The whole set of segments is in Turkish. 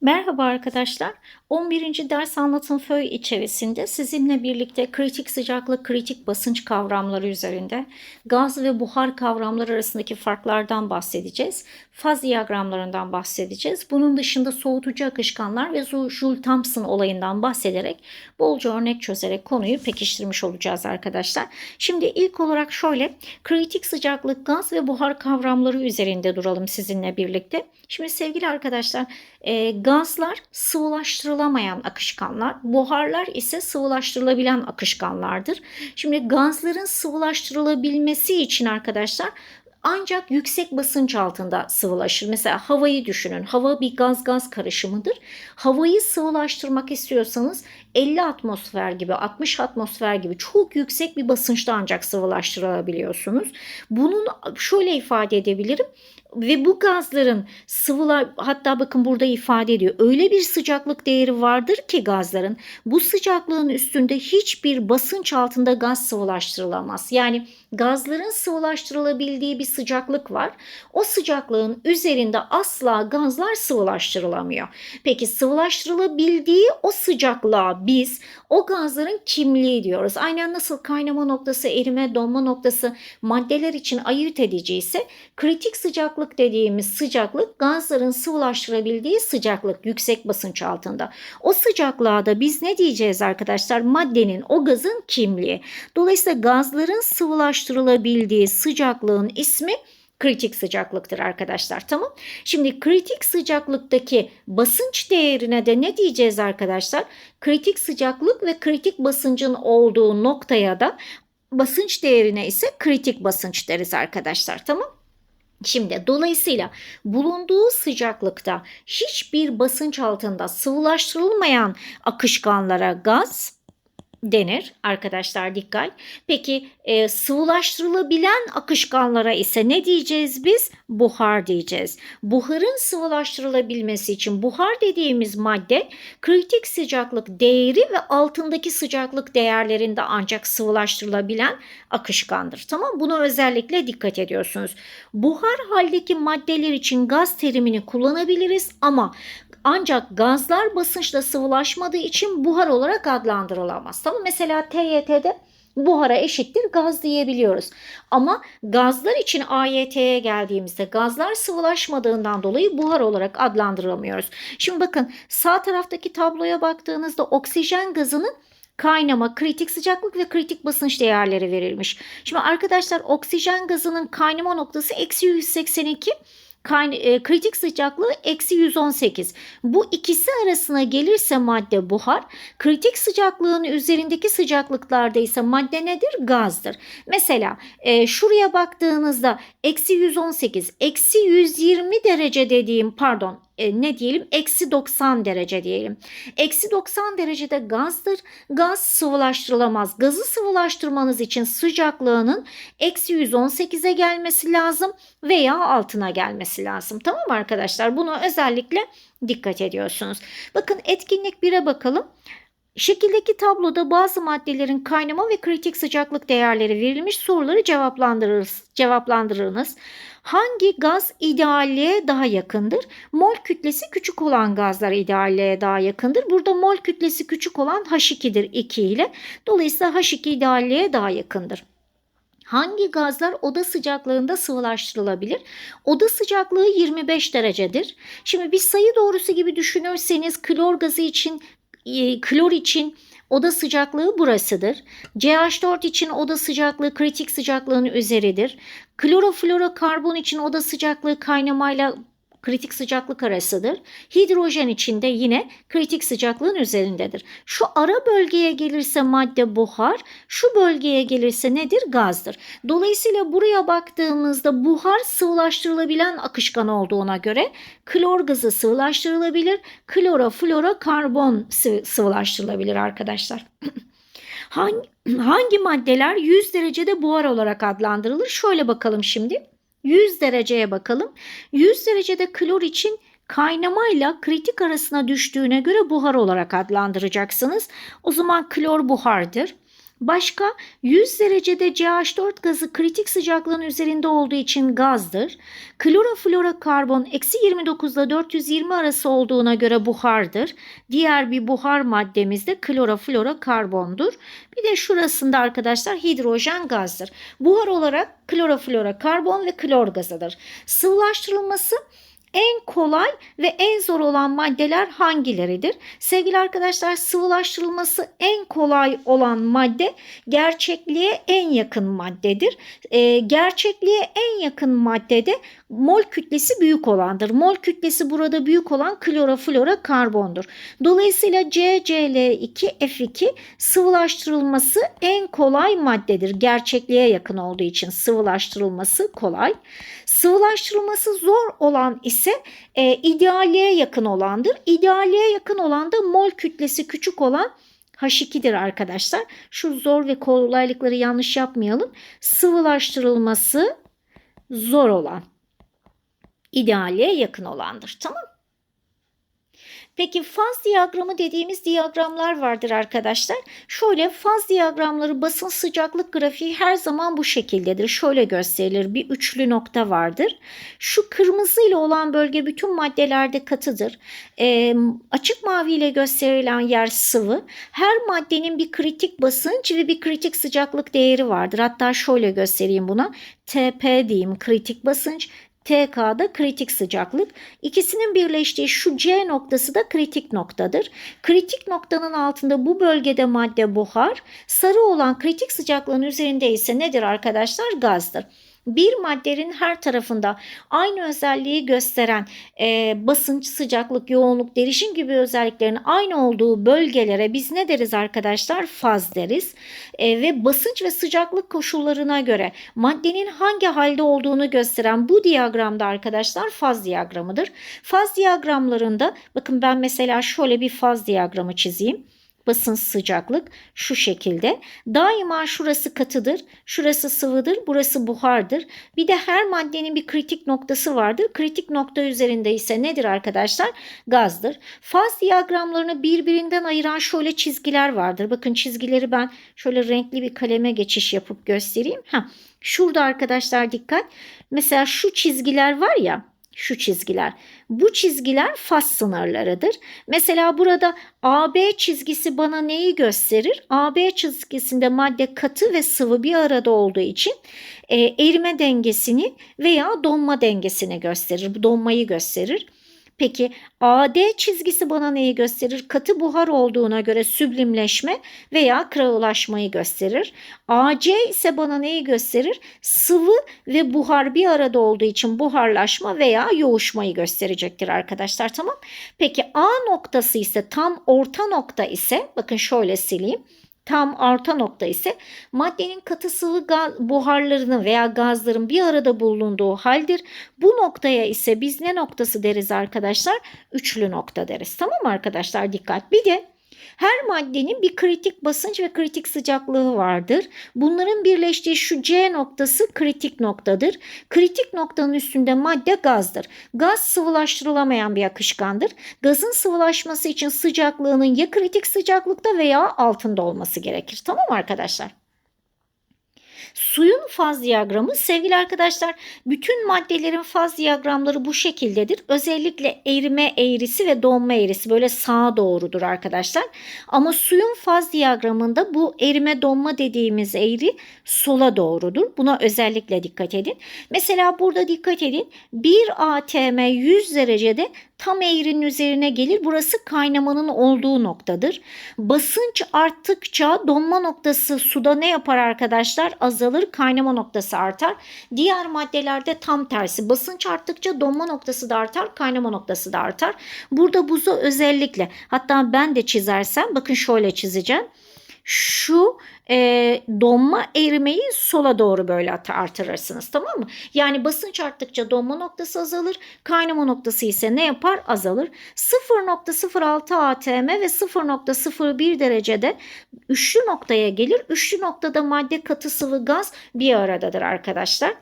Merhaba arkadaşlar. 11. ders anlatım föy içerisinde sizinle birlikte kritik sıcaklık, kritik basınç kavramları üzerinde gaz ve buhar kavramları arasındaki farklardan bahsedeceğiz. Faz diyagramlarından bahsedeceğiz. Bunun dışında soğutucu akışkanlar ve Joule Thomson olayından bahsederek bolca örnek çözerek konuyu pekiştirmiş olacağız arkadaşlar. Şimdi ilk olarak şöyle kritik sıcaklık, gaz ve buhar kavramları üzerinde duralım sizinle birlikte. Şimdi sevgili arkadaşlar e, gazlar sıvılaştırılamayan akışkanlar, buharlar ise sıvılaştırılabilen akışkanlardır. Şimdi gazların sıvılaştırılabilmesi için arkadaşlar ancak yüksek basınç altında sıvılaşır. Mesela havayı düşünün. Hava bir gaz-gaz karışımıdır. Havayı sıvılaştırmak istiyorsanız 50 atmosfer gibi, 60 atmosfer gibi çok yüksek bir basınçta ancak sıvılaştırabiliyorsunuz. Bunun şöyle ifade edebilirim ve bu gazların sıvılar hatta bakın burada ifade ediyor. Öyle bir sıcaklık değeri vardır ki gazların bu sıcaklığın üstünde hiçbir basınç altında gaz sıvılaştırılamaz. Yani gazların sıvılaştırılabildiği bir sıcaklık var. O sıcaklığın üzerinde asla gazlar sıvılaştırılamıyor. Peki sıvılaştırılabildiği o sıcaklığa biz o gazların kimliği diyoruz. Aynen nasıl kaynama noktası, erime, donma noktası maddeler için ayırt edici ise kritik sıcaklık dediğimiz sıcaklık gazların sıvılaştırabildiği sıcaklık yüksek basınç altında. O sıcaklığa da biz ne diyeceğiz arkadaşlar? Maddenin o gazın kimliği. Dolayısıyla gazların sıvılaştırılabildiği sıcaklığın ismi kritik sıcaklıktır arkadaşlar. Tamam. Şimdi kritik sıcaklıktaki basınç değerine de ne diyeceğiz arkadaşlar? Kritik sıcaklık ve kritik basıncın olduğu noktaya da basınç değerine ise kritik basınç deriz arkadaşlar. Tamam. Şimdi dolayısıyla bulunduğu sıcaklıkta hiçbir basınç altında sıvılaştırılmayan akışkanlara gaz denir arkadaşlar dikkat. Peki e, sıvılaştırılabilen akışkanlara ise ne diyeceğiz biz? Buhar diyeceğiz. Buharın sıvılaştırılabilmesi için buhar dediğimiz madde kritik sıcaklık değeri ve altındaki sıcaklık değerlerinde ancak sıvılaştırılabilen akışkandır. Tamam Buna özellikle dikkat ediyorsunuz. Buhar haldeki maddeler için gaz terimini kullanabiliriz ama ancak gazlar basınçla sıvılaşmadığı için buhar olarak adlandırılamaz. Tamam mesela TYT'de buhara eşittir gaz diyebiliyoruz. Ama gazlar için AYT'ye geldiğimizde gazlar sıvılaşmadığından dolayı buhar olarak adlandıramıyoruz. Şimdi bakın sağ taraftaki tabloya baktığınızda oksijen gazının kaynama, kritik sıcaklık ve kritik basınç değerleri verilmiş. Şimdi arkadaşlar oksijen gazının kaynama noktası eksi 182 Kayna e, kritik sıcaklığı eksi 118. Bu ikisi arasına gelirse madde buhar. Kritik sıcaklığın üzerindeki sıcaklıklarda ise madde nedir? Gazdır. Mesela e, şuraya baktığınızda eksi 118, eksi 120 derece dediğim pardon e, ne diyelim eksi 90 derece diyelim. Eksi 90 derecede gazdır. Gaz sıvılaştırılamaz. Gazı sıvılaştırmanız için sıcaklığının eksi 118'e gelmesi lazım veya altına gelmesi lazım. Tamam arkadaşlar? Bunu özellikle dikkat ediyorsunuz. Bakın etkinlik 1'e bakalım. Şekildeki tabloda bazı maddelerin kaynama ve kritik sıcaklık değerleri verilmiş soruları cevaplandırırız, cevaplandırınız. Hangi gaz idealliğe daha yakındır? Mol kütlesi küçük olan gazlar idealliğe daha yakındır. Burada mol kütlesi küçük olan H2'dir 2 ile. Dolayısıyla H2 idealliğe daha yakındır. Hangi gazlar oda sıcaklığında sıvılaştırılabilir? Oda sıcaklığı 25 derecedir. Şimdi bir sayı doğrusu gibi düşünürseniz klor gazı için e, klor için oda sıcaklığı burasıdır. CH4 için oda sıcaklığı kritik sıcaklığın üzeridir. Kloroflorokarbon için oda sıcaklığı kaynamayla kritik sıcaklık arasıdır. Hidrojen için de yine kritik sıcaklığın üzerindedir. Şu ara bölgeye gelirse madde buhar, şu bölgeye gelirse nedir? Gazdır. Dolayısıyla buraya baktığımızda buhar sıvılaştırılabilen akışkan olduğuna göre klor gazı sıvılaştırılabilir, kloroflorokarbon sıvılaştırılabilir arkadaşlar. hangi, hangi maddeler 100 derecede buhar olarak adlandırılır? Şöyle bakalım şimdi. 100 dereceye bakalım. 100 derecede klor için kaynamayla kritik arasına düştüğüne göre buhar olarak adlandıracaksınız. O zaman klor buhardır. Başka 100 derecede CH4 gazı kritik sıcaklığın üzerinde olduğu için gazdır. Kloroflorokarbon eksi 29 ile 420 arası olduğuna göre buhardır. Diğer bir buhar maddemiz de kloroflorokarbondur. Bir de şurasında arkadaşlar hidrojen gazdır. Buhar olarak kloroflorokarbon ve klor gazıdır. Sıvılaştırılması en kolay ve en zor olan maddeler hangileridir? Sevgili arkadaşlar sıvılaştırılması en kolay olan madde gerçekliğe en yakın maddedir. E, gerçekliğe en yakın maddede mol kütlesi büyük olandır. Mol kütlesi burada büyük olan kloroflora karbondur. Dolayısıyla CCl2F2 sıvılaştırılması en kolay maddedir. Gerçekliğe yakın olduğu için sıvılaştırılması kolay. Sıvılaştırılması zor olan ise e, idealliğe yakın olandır. İdealliğe yakın olan da mol kütlesi küçük olan H2'dir arkadaşlar. Şu zor ve kolaylıkları yanlış yapmayalım. Sıvılaştırılması zor olan idealliğe yakın olandır. Tamam Peki faz diyagramı dediğimiz diyagramlar vardır arkadaşlar. Şöyle faz diyagramları basın sıcaklık grafiği her zaman bu şekildedir. Şöyle gösterilir. Bir üçlü nokta vardır. Şu kırmızı ile olan bölge bütün maddelerde katıdır. E, açık mavi ile gösterilen yer sıvı. Her maddenin bir kritik basınç ve bir kritik sıcaklık değeri vardır. Hatta şöyle göstereyim buna. TP diyeyim kritik basınç. TK'da kritik sıcaklık. İkisinin birleştiği şu C noktası da kritik noktadır. Kritik noktanın altında bu bölgede madde buhar. Sarı olan kritik sıcaklığın üzerinde ise nedir arkadaşlar? Gazdır bir maddenin her tarafında aynı özelliği gösteren e, basınç, sıcaklık, yoğunluk, derişim gibi özelliklerin aynı olduğu bölgelere biz ne deriz arkadaşlar? Faz deriz. E, ve basınç ve sıcaklık koşullarına göre maddenin hangi halde olduğunu gösteren bu diyagramda arkadaşlar faz diyagramıdır. Faz diyagramlarında bakın ben mesela şöyle bir faz diyagramı çizeyim basın sıcaklık şu şekilde. Daima şurası katıdır, şurası sıvıdır, burası buhardır. Bir de her maddenin bir kritik noktası vardır. Kritik nokta üzerinde ise nedir arkadaşlar? Gazdır. Faz diyagramlarını birbirinden ayıran şöyle çizgiler vardır. Bakın çizgileri ben şöyle renkli bir kaleme geçiş yapıp göstereyim. Ha, şurada arkadaşlar dikkat. Mesela şu çizgiler var ya şu çizgiler. Bu çizgiler faz sınırlarıdır. Mesela burada AB çizgisi bana neyi gösterir? AB çizgisinde madde katı ve sıvı bir arada olduğu için e, erime dengesini veya donma dengesini gösterir. Bu donmayı gösterir. Peki AD çizgisi bana neyi gösterir? Katı buhar olduğuna göre süblimleşme veya kralılaşmayı gösterir. AC ise bana neyi gösterir? Sıvı ve buhar bir arada olduğu için buharlaşma veya yoğuşmayı gösterecektir arkadaşlar tamam. Peki A noktası ise tam orta nokta ise bakın şöyle sileyim. Tam orta nokta ise maddenin katı sıvı gaz, buharlarının veya gazların bir arada bulunduğu haldir. Bu noktaya ise biz ne noktası deriz arkadaşlar? Üçlü nokta deriz. Tamam arkadaşlar? Dikkat. Bir de her maddenin bir kritik basınç ve kritik sıcaklığı vardır. Bunların birleştiği şu C noktası kritik noktadır. Kritik noktanın üstünde madde gazdır. Gaz sıvılaştırılamayan bir akışkandır. Gazın sıvılaşması için sıcaklığının ya kritik sıcaklıkta veya altında olması gerekir. Tamam arkadaşlar? Suyun faz diyagramı sevgili arkadaşlar bütün maddelerin faz diyagramları bu şekildedir. Özellikle erime eğrisi ve donma eğrisi böyle sağa doğrudur arkadaşlar. Ama suyun faz diyagramında bu erime donma dediğimiz eğri sola doğrudur. Buna özellikle dikkat edin. Mesela burada dikkat edin 1 atm 100 derecede tam eğrinin üzerine gelir. Burası kaynamanın olduğu noktadır. Basınç arttıkça donma noktası suda ne yapar arkadaşlar? Azalır, kaynama noktası artar. Diğer maddelerde tam tersi. Basınç arttıkça donma noktası da artar, kaynama noktası da artar. Burada buzu özellikle hatta ben de çizersem bakın şöyle çizeceğim şu e, donma erimeyi sola doğru böyle artırırsınız tamam mı? Yani basınç arttıkça donma noktası azalır. Kaynama noktası ise ne yapar? Azalır. 0.06 atm ve 0.01 derecede üçlü noktaya gelir. Üçlü noktada madde katı sıvı gaz bir aradadır arkadaşlar.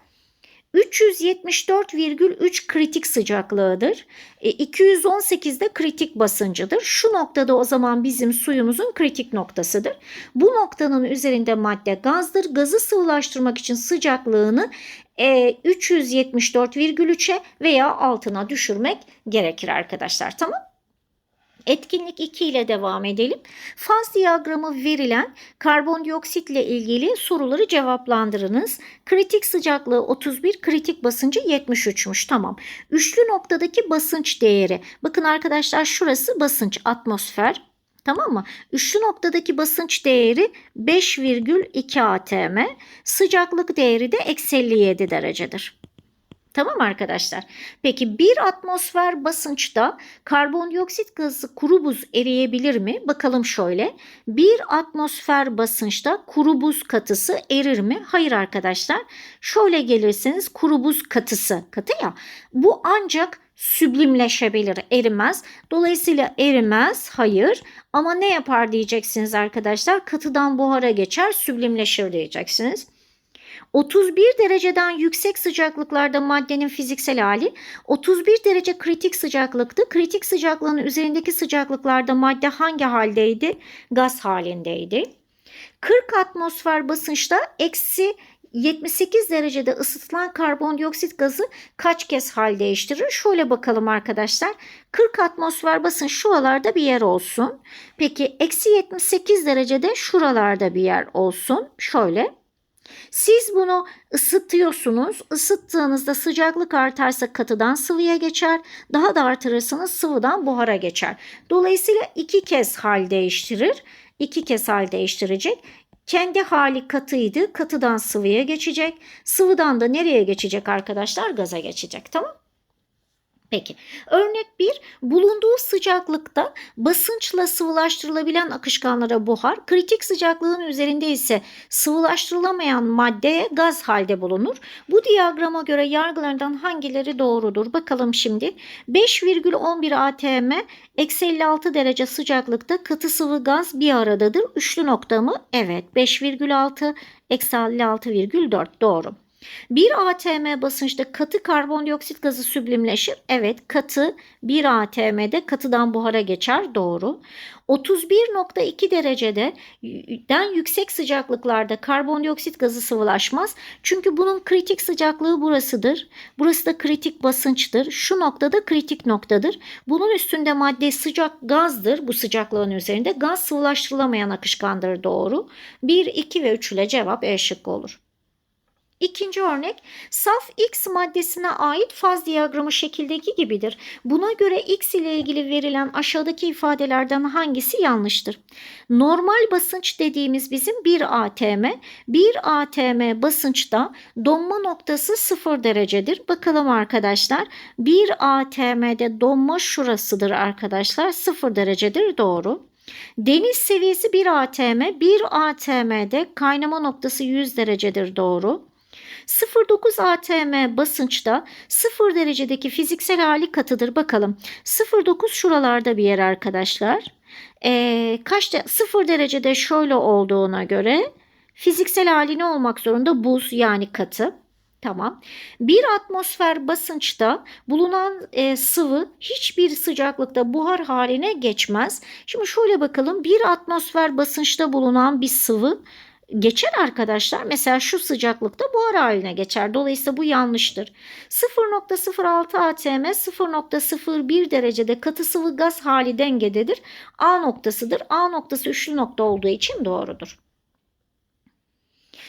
374,3 kritik sıcaklığıdır. E, 218 de kritik basıncıdır. Şu noktada o zaman bizim suyumuzun kritik noktasıdır. Bu noktanın üzerinde madde gazdır. Gazı sıvılaştırmak için sıcaklığını e, 374,3'e veya altına düşürmek gerekir arkadaşlar. Tamam Etkinlik 2 ile devam edelim. Faz diyagramı verilen karbondioksit ile ilgili soruları cevaplandırınız. Kritik sıcaklığı 31, kritik basıncı 73'müş. Tamam. Üçlü noktadaki basınç değeri. Bakın arkadaşlar şurası basınç atmosfer. Tamam mı? Üçlü noktadaki basınç değeri 5,2 atm. Sıcaklık değeri de eksi 57 derecedir. Tamam arkadaşlar. Peki bir atmosfer basınçta karbondioksit gazı kuru buz eriyebilir mi? Bakalım şöyle. Bir atmosfer basınçta kuru buz katısı erir mi? Hayır arkadaşlar. Şöyle gelirseniz kuru buz katısı katı ya. Bu ancak süblimleşebilir, erimez. Dolayısıyla erimez, hayır. Ama ne yapar diyeceksiniz arkadaşlar? Katıdan buhara geçer, süblimleşir diyeceksiniz. 31 dereceden yüksek sıcaklıklarda maddenin fiziksel hali 31 derece kritik sıcaklıktı. Kritik sıcaklığın üzerindeki sıcaklıklarda madde hangi haldeydi? Gaz halindeydi. 40 atmosfer basınçta eksi 78 derecede ısıtılan karbondioksit gazı kaç kez hal değiştirir? Şöyle bakalım arkadaşlar. 40 atmosfer basınç şuralarda bir yer olsun. Peki eksi 78 derecede şuralarda bir yer olsun. Şöyle. Siz bunu ısıtıyorsunuz. Isıttığınızda sıcaklık artarsa katıdan sıvıya geçer. Daha da artırırsanız sıvıdan buhara geçer. Dolayısıyla iki kez hal değiştirir. İki kez hal değiştirecek. Kendi hali katıydı. Katıdan sıvıya geçecek. Sıvıdan da nereye geçecek arkadaşlar? Gaza geçecek. Tamam Peki örnek 1 bulunduğu sıcaklıkta basınçla sıvılaştırılabilen akışkanlara buhar, kritik sıcaklığın üzerinde ise sıvılaştırılamayan maddeye gaz halde bulunur. Bu diyagrama göre yargılarından hangileri doğrudur? Bakalım şimdi 5,11 atm eksi 56 derece sıcaklıkta katı sıvı gaz bir aradadır. Üçlü nokta mı? Evet 5,6 eksi 56,4 doğru. 1 atm basınçta katı karbondioksit gazı süblimleşir. Evet katı 1 atm'de katıdan buhara geçer. Doğru. 31.2 derecede den yüksek sıcaklıklarda karbondioksit gazı sıvılaşmaz. Çünkü bunun kritik sıcaklığı burasıdır. Burası da kritik basınçtır. Şu noktada kritik noktadır. Bunun üstünde madde sıcak gazdır. Bu sıcaklığın üzerinde gaz sıvılaştırılamayan akışkandır. Doğru. 1, 2 ve 3 ile cevap E şıkkı olur. İkinci örnek saf X maddesine ait faz diyagramı şekildeki gibidir. Buna göre X ile ilgili verilen aşağıdaki ifadelerden hangisi yanlıştır? Normal basınç dediğimiz bizim 1 atm. 1 atm basınçta donma noktası 0 derecedir. Bakalım arkadaşlar 1 atm'de donma şurasıdır arkadaşlar 0 derecedir doğru. Deniz seviyesi 1 atm. 1 atm'de kaynama noktası 100 derecedir doğru. 0,9 atm basınçta 0 derecedeki fiziksel hali katıdır. Bakalım 0,9 şuralarda bir yer arkadaşlar. Ee, kaçta 0 derecede şöyle olduğuna göre fiziksel hali ne olmak zorunda? Buz yani katı. Tamam. Bir atmosfer basınçta bulunan e, sıvı hiçbir sıcaklıkta buhar haline geçmez. Şimdi şöyle bakalım. Bir atmosfer basınçta bulunan bir sıvı geçer arkadaşlar. Mesela şu sıcaklıkta buhar haline geçer. Dolayısıyla bu yanlıştır. 0.06 atm 0.01 derecede katı sıvı gaz hali dengededir. A noktasıdır. A noktası üçlü nokta olduğu için doğrudur.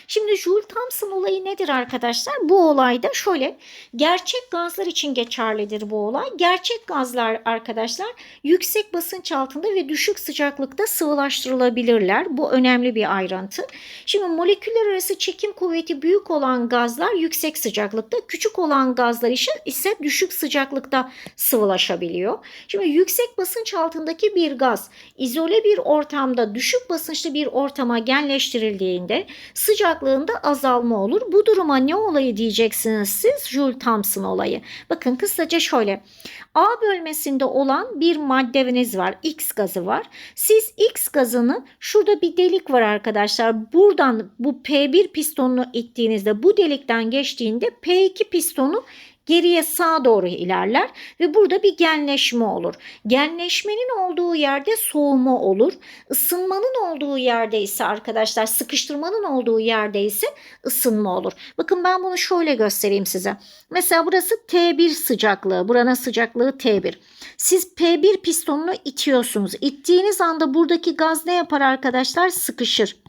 Şimdi Joule Thomson olayı nedir arkadaşlar? Bu olayda şöyle gerçek gazlar için geçerlidir bu olay. Gerçek gazlar arkadaşlar yüksek basınç altında ve düşük sıcaklıkta sıvılaştırılabilirler. Bu önemli bir ayrıntı. Şimdi moleküller arası çekim kuvveti büyük olan gazlar yüksek sıcaklıkta, küçük olan gazlar ise düşük sıcaklıkta sıvılaşabiliyor. Şimdi yüksek basınç altındaki bir gaz izole bir ortamda düşük basınçlı bir ortama genleştirildiğinde sıcak sıcaklığında azalma olur. Bu duruma ne olayı diyeceksiniz siz? Joule Thomson olayı. Bakın kısaca şöyle. A bölmesinde olan bir maddeniz var. X gazı var. Siz X gazını şurada bir delik var arkadaşlar. Buradan bu P1 pistonunu ittiğinizde bu delikten geçtiğinde P2 pistonu geriye sağa doğru ilerler ve burada bir genleşme olur. Genleşmenin olduğu yerde soğuma olur. Isınmanın olduğu yerde ise arkadaşlar sıkıştırmanın olduğu yerde ise ısınma olur. Bakın ben bunu şöyle göstereyim size. Mesela burası T1 sıcaklığı. Buranın sıcaklığı T1. Siz P1 pistonunu itiyorsunuz. İttiğiniz anda buradaki gaz ne yapar arkadaşlar? Sıkışır.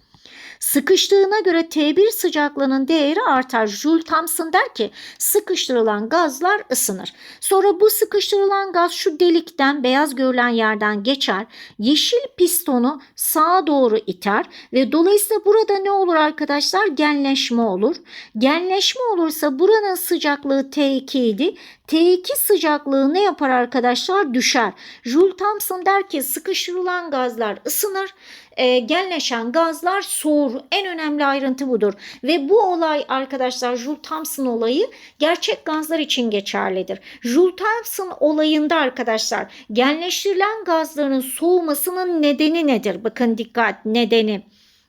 Sıkıştığına göre T1 sıcaklığının değeri artar. Joule Thomson der ki sıkıştırılan gazlar ısınır. Sonra bu sıkıştırılan gaz şu delikten beyaz görülen yerden geçer. Yeşil pistonu sağa doğru iter ve dolayısıyla burada ne olur arkadaşlar? Genleşme olur. Genleşme olursa buranın sıcaklığı T2 idi. T2 sıcaklığı ne yapar arkadaşlar? Düşer. Joule Thomson der ki sıkıştırılan gazlar ısınır e, genleşen gazlar soğur. En önemli ayrıntı budur. Ve bu olay arkadaşlar Joule Thomson olayı gerçek gazlar için geçerlidir. Joule Thomson olayında arkadaşlar genleştirilen gazların soğumasının nedeni nedir? Bakın dikkat nedeni.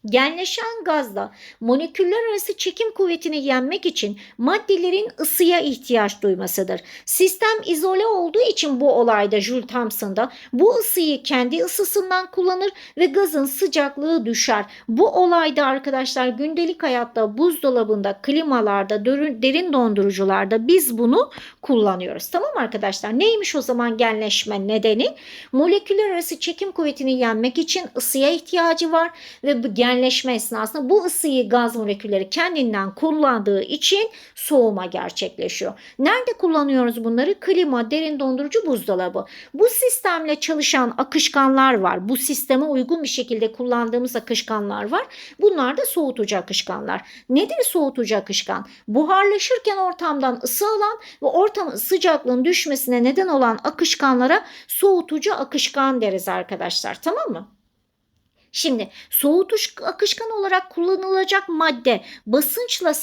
Genleşen gazla moleküller arası çekim kuvvetini yenmek için maddelerin ısıya ihtiyaç duymasıdır. Sistem izole olduğu için bu olayda Joule Thomson'da bu ısıyı kendi ısısından kullanır ve gazın sıcaklığı düşer. Bu olayda arkadaşlar gündelik hayatta buzdolabında, klimalarda, derin dondurucularda biz bunu kullanıyoruz. Tamam arkadaşlar? Neymiş o zaman genleşme nedeni? Moleküller arası çekim kuvvetini yenmek için ısıya ihtiyacı var ve bu genleşme esnasında bu ısıyı gaz molekülleri kendinden kullandığı için soğuma gerçekleşiyor. Nerede kullanıyoruz bunları? Klima, derin dondurucu, buzdolabı. Bu sistemle çalışan akışkanlar var. Bu sisteme uygun bir şekilde kullandığımız akışkanlar var. Bunlar da soğutucu akışkanlar. Nedir soğutucu akışkan? Buharlaşırken ortamdan ısı alan ve ortamın sıcaklığın düşmesine neden olan akışkanlara soğutucu akışkan deriz arkadaşlar. Tamam mı? Şimdi soğutuş akışkan olarak kullanılacak madde basınçla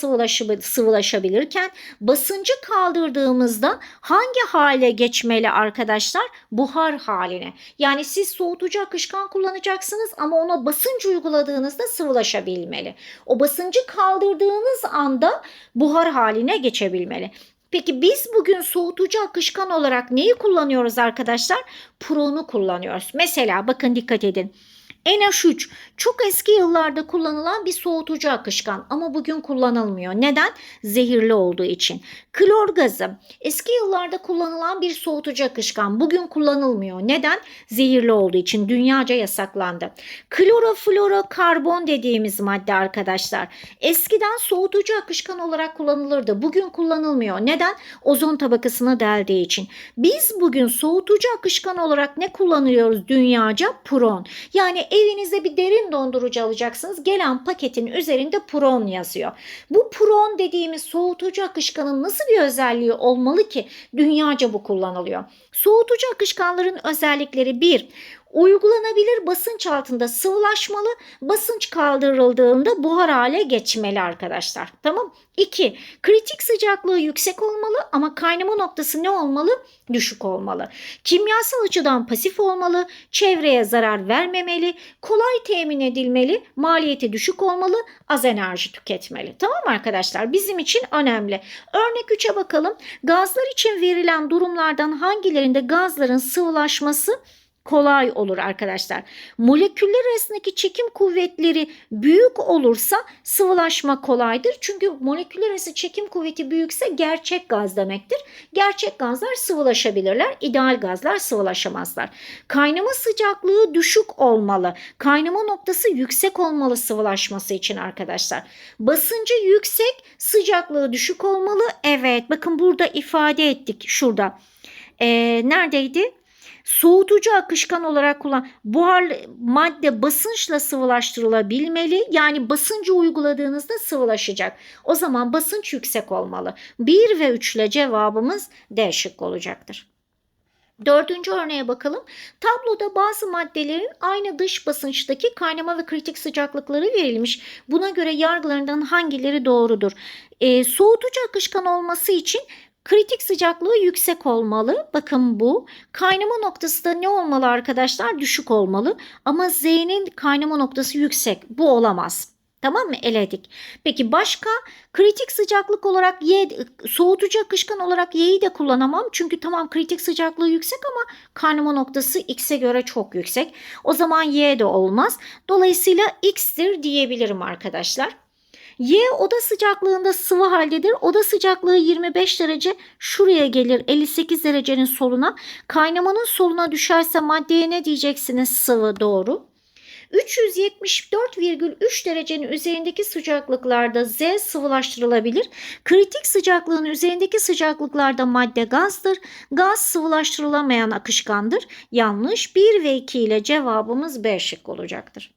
sıvılaşabilirken basıncı kaldırdığımızda hangi hale geçmeli arkadaşlar? Buhar haline. Yani siz soğutucu akışkan kullanacaksınız ama ona basınç uyguladığınızda sıvılaşabilmeli. O basıncı kaldırdığınız anda buhar haline geçebilmeli. Peki biz bugün soğutucu akışkan olarak neyi kullanıyoruz arkadaşlar? Pronu kullanıyoruz. Mesela bakın dikkat edin. NH3 çok eski yıllarda kullanılan bir soğutucu akışkan ama bugün kullanılmıyor. Neden? Zehirli olduğu için. Klor gazı eski yıllarda kullanılan bir soğutucu akışkan bugün kullanılmıyor. Neden? Zehirli olduğu için dünyaca yasaklandı. Kloroflorokarbon dediğimiz madde arkadaşlar eskiden soğutucu akışkan olarak kullanılırdı. Bugün kullanılmıyor. Neden? Ozon tabakasını deldiği için. Biz bugün soğutucu akışkan olarak ne kullanıyoruz dünyaca? Puron. Yani evinizde bir derin dondurucu alacaksınız. Gelen paketin üzerinde Puron yazıyor. Bu Puron dediğimiz soğutucu akışkanın nasıl bir özelliği olmalı ki dünyaca bu kullanılıyor? Soğutucu akışkanların özellikleri bir, uygulanabilir basınç altında sıvılaşmalı, basınç kaldırıldığında buhar hale geçmeli arkadaşlar. Tamam? 2. Kritik sıcaklığı yüksek olmalı ama kaynama noktası ne olmalı? Düşük olmalı. Kimyasal açıdan pasif olmalı, çevreye zarar vermemeli, kolay temin edilmeli, maliyeti düşük olmalı, az enerji tüketmeli. Tamam arkadaşlar? Bizim için önemli. Örnek 3'e bakalım. Gazlar için verilen durumlardan hangilerinde gazların sıvılaşması kolay olur arkadaşlar. Moleküller arasındaki çekim kuvvetleri büyük olursa sıvılaşma kolaydır. Çünkü moleküller arası çekim kuvveti büyükse gerçek gaz demektir. Gerçek gazlar sıvılaşabilirler. İdeal gazlar sıvılaşamazlar. Kaynama sıcaklığı düşük olmalı. Kaynama noktası yüksek olmalı sıvılaşması için arkadaşlar. Basıncı yüksek, sıcaklığı düşük olmalı. Evet bakın burada ifade ettik şurada. Ee, neredeydi? Soğutucu akışkan olarak kullan buhar madde basınçla sıvılaştırılabilmeli. Yani basıncı uyguladığınızda sıvılaşacak. O zaman basınç yüksek olmalı. 1 ve 3 ile cevabımız D şık olacaktır. Dördüncü örneğe bakalım. Tabloda bazı maddelerin aynı dış basınçtaki kaynama ve kritik sıcaklıkları verilmiş. Buna göre yargılarından hangileri doğrudur? Ee, soğutucu akışkan olması için kritik sıcaklığı yüksek olmalı. Bakın bu. Kaynama noktası da ne olmalı arkadaşlar? Düşük olmalı. Ama Z'nin kaynama noktası yüksek. Bu olamaz. Tamam mı? Eledik. Peki başka kritik sıcaklık olarak Y, soğutucu akışkan olarak Y'yi de kullanamam. Çünkü tamam kritik sıcaklığı yüksek ama kaynama noktası X'e göre çok yüksek. O zaman Y de olmaz. Dolayısıyla X'tir diyebilirim arkadaşlar. Y oda sıcaklığında sıvı haldedir. Oda sıcaklığı 25 derece şuraya gelir 58 derecenin soluna. Kaynamanın soluna düşerse maddeye ne diyeceksiniz? Sıvı doğru. 374,3 derecenin üzerindeki sıcaklıklarda Z sıvılaştırılabilir. Kritik sıcaklığın üzerindeki sıcaklıklarda madde gazdır. Gaz sıvılaştırılamayan akışkandır. Yanlış 1 ve 2 ile cevabımız B şık olacaktır.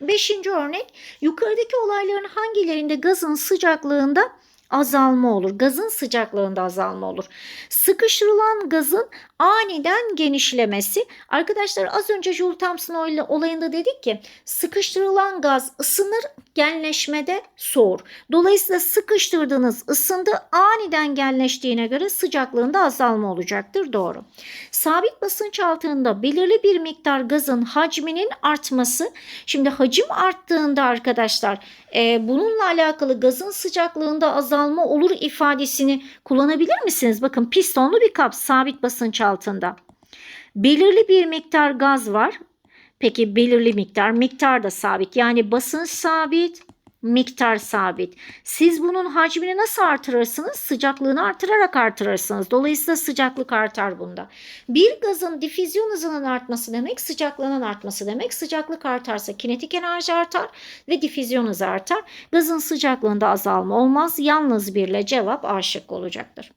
Beşinci örnek yukarıdaki olayların hangilerinde gazın sıcaklığında azalma olur. Gazın sıcaklığında azalma olur. Sıkıştırılan gazın aniden genişlemesi. Arkadaşlar az önce Joule Thomson olayında dedik ki sıkıştırılan gaz ısınır genleşmede soğur. Dolayısıyla sıkıştırdığınız ısındı aniden genleştiğine göre sıcaklığında azalma olacaktır. Doğru. Sabit basınç altında belirli bir miktar gazın hacminin artması. Şimdi hacim arttığında arkadaşlar e, bununla alakalı gazın sıcaklığında azalma olur ifadesini kullanabilir misiniz? Bakın pistonlu bir kap sabit basınç altında. Belirli bir miktar gaz var. Peki belirli miktar, miktar da sabit. Yani basınç sabit, miktar sabit. Siz bunun hacmini nasıl artırırsınız? Sıcaklığını artırarak artırırsınız. Dolayısıyla sıcaklık artar bunda. Bir gazın difüzyon hızının artması demek sıcaklığının artması demek. Sıcaklık artarsa kinetik enerji artar ve difüzyon hızı artar. Gazın sıcaklığında azalma olmaz. Yalnız birle cevap A şıkkı olacaktır.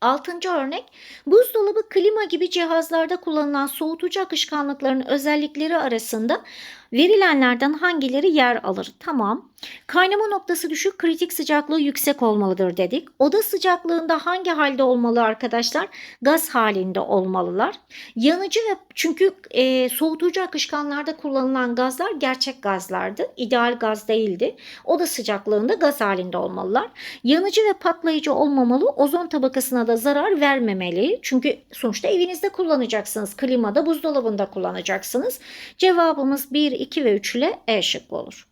Altıncı örnek, buzdolabı, klima gibi cihazlarda kullanılan soğutucu akışkanlıkların özellikleri arasında verilenlerden hangileri yer alır? Tamam. Kaynama noktası düşük, kritik sıcaklığı yüksek olmalıdır dedik. Oda sıcaklığında hangi halde olmalı arkadaşlar? Gaz halinde olmalılar. Yanıcı ve çünkü e, soğutucu akışkanlarda kullanılan gazlar gerçek gazlardı. İdeal gaz değildi. Oda sıcaklığında gaz halinde olmalılar. Yanıcı ve patlayıcı olmamalı. Ozon tabakasına da zarar vermemeli. Çünkü sonuçta evinizde kullanacaksınız. Klimada, buzdolabında kullanacaksınız. Cevabımız 1, 2 ve 3 ile E şıkkı olur.